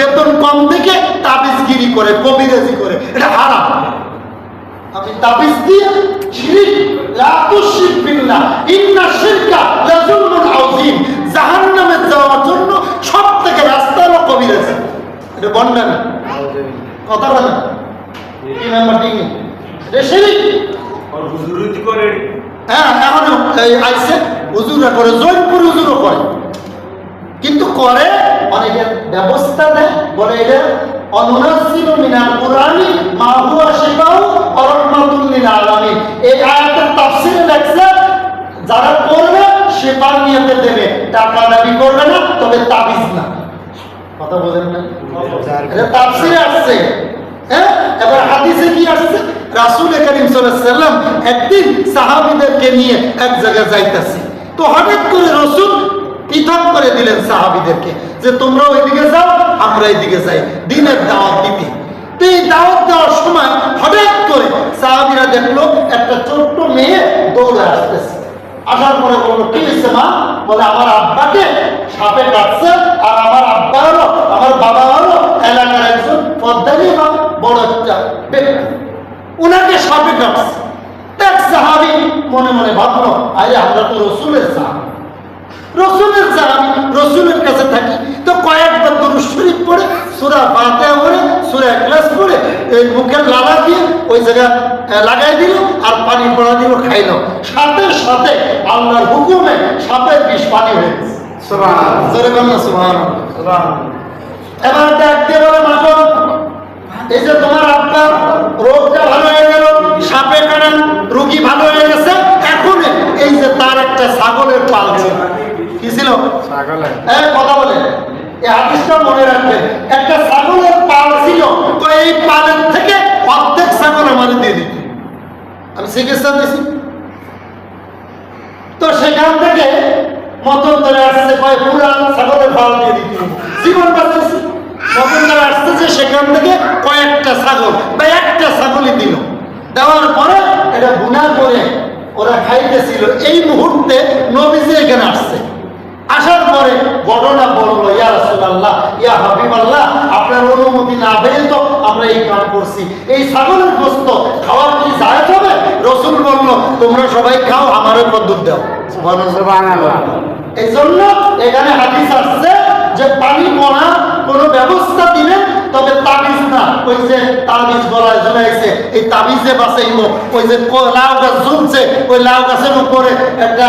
বেতন কম দেখে তাবিজগিরি করে কবিরাজি করে। এটা হারাম। আমি তাবিজ দিয়ে শিরিক লা তুশরিক বিল্লাহ ইন্না শিরকা আযীম। জাহান্নামে যাওয়ার জন্য সবথেকে রাস্তা হলো কবিরাজি। এটা বন্ডা না। কথা বলেন কি নাম্বার এটা শিরিক। আর হুজুরুতি করে হ্যাঁ এখন এই হুজুরা করে জৈনপুর হুজুরও করে। কিন্তু করে অনেকে ব্যবস্থা দেয় বলে এটা মিনাল মা হুয়া শিফাউ লিল আলামিন। এই আয়াতের লেখছে, যারা নিয়তে দেবে। টাকা দাবি করবে না, তবে তাবিজ না। কথা বোঝেন না এটা আসছে হ্যাঁ? এবার হাদিসে কি আসছে? রাসূল করিম সাল্লাল্লাহু আলাইহি সাল্লাম একদিন সাহাবীদেরকে নিয়ে এক জায়গায় যাইতাছে। তো হঠাৎ করে রাসূল পৃথক করে দিলেন সাহাবীদেরকে যে তোমরা ওইদিকে যাও, আমরা এইদিকে যাই। দিনের দাওয়াত দিতে। এই দাওয়াত দেওয়ার সময় হঠাৎ করে সাহাবীরা দেখল, একটা ছোট্ট মেয়ে দৌড়ে আসতেছে। আসার পরে বলল, কি হয়েছে মা? বলে, আমার আব্বাকে সাপে কাটছে আর আমার আব্বা হলো, আমার বাবা হলো এলাকার একজন পদ্মানি বা বড় একটা ব্যক্তি। সাপে কাটছে। সাহাবি মনে মনে ভাবলো, আরে, আমরা তো রসুলের সাহাবি। রসুলের সাহাবি রসুলের কাছে থাকি। তো কয়েকবার দরুদ শরীফ পড়ে সুরা ফাতিহা পড়ে সুরা ক্লাস পড়ে এই মুখের লালা দিয়ে ওই জায়গা লাগাই দিল আর পানি পড়া দিল খাইল। সাথে সাথে আল্লাহর হুকুমে সাপের বিষ পানি হয়ে গেছে। এবার ডাক দিয়ে বলে মাগো এই যে তোমার আব্বা রোগটা ভালো হয়ে গেল সাপে কাটান রোগী ভালো হয়ে গেছে এখন এই যে তার একটা ছাগলের পাল ছিল কি ছিল ছাগলের পাল ছিল দিত। আমি চিকিৎসা সেখান থেকে আসতেছে সেখান থেকে কয়েকটা ছাগল বা একটা ছাগলই দিল। দেওয়ার পরে এটা গুণা করে ওরা খাইতেছিল। এই মুহূর্তে নবীজি এখানে আসছে। আসার পরে ঘটনা বলল ইয়া রাসূলুল্লাহ ইয়া হাবিবাল্লাহ আপনার অনুমতি না পেয়ে তো আমরা এই কাম করছি। এই ছাগলের গোস্ত খাওয়া কি জায়েজ হবে? রসুল বলল তোমরা সবাই খাও আমারও পদ্ধতি দাও। এই জন্য এখানে হাদিস আসছে যে পানি পড়া কোনো ব্যবস্থা দিলেন তবে তাবিজ না। ওই যে তাবিজ গলায় ঝুলাইছে এই তাবিজে বাঁচাইব। ওই যে লাউ গাছ ঝুলছে ওই লাউ গাছের উপরে একটা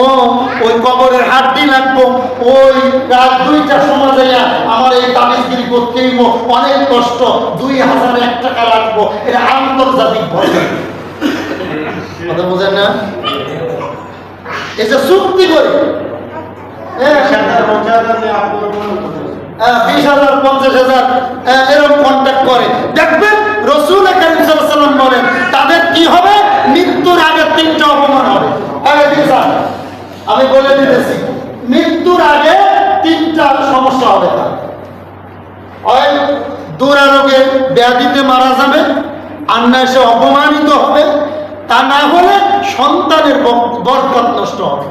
ও, ওই কবরের হাড্ডি লাগবো, ওই রাত দুইটার সময় যাইয়া আমার এই তাবিজগিরি করতে অনেক কষ্ট, দুই হাজার এক টাকা লাগবো। এটা আন্তর্জাতিক ভয় কথা বোঝেন না? এই চুক্তি হাজার, পঞ্চাশ হাজার এরকম কন্ট্যাক্ট করে। দেখবেন রসুল করিম তাদের কি হবে? মৃত্যুর আগে তিনটা অপমান হবে। আমি বলে দিতেছি, মৃত্যুর আগে তিনটা সমস্যা হবে তার। দুরারোগে ব্যাধিতে মারা যাবে আর সে অপমানিত হবে, তা না হলে সন্তানের বরকত নষ্ট হবে।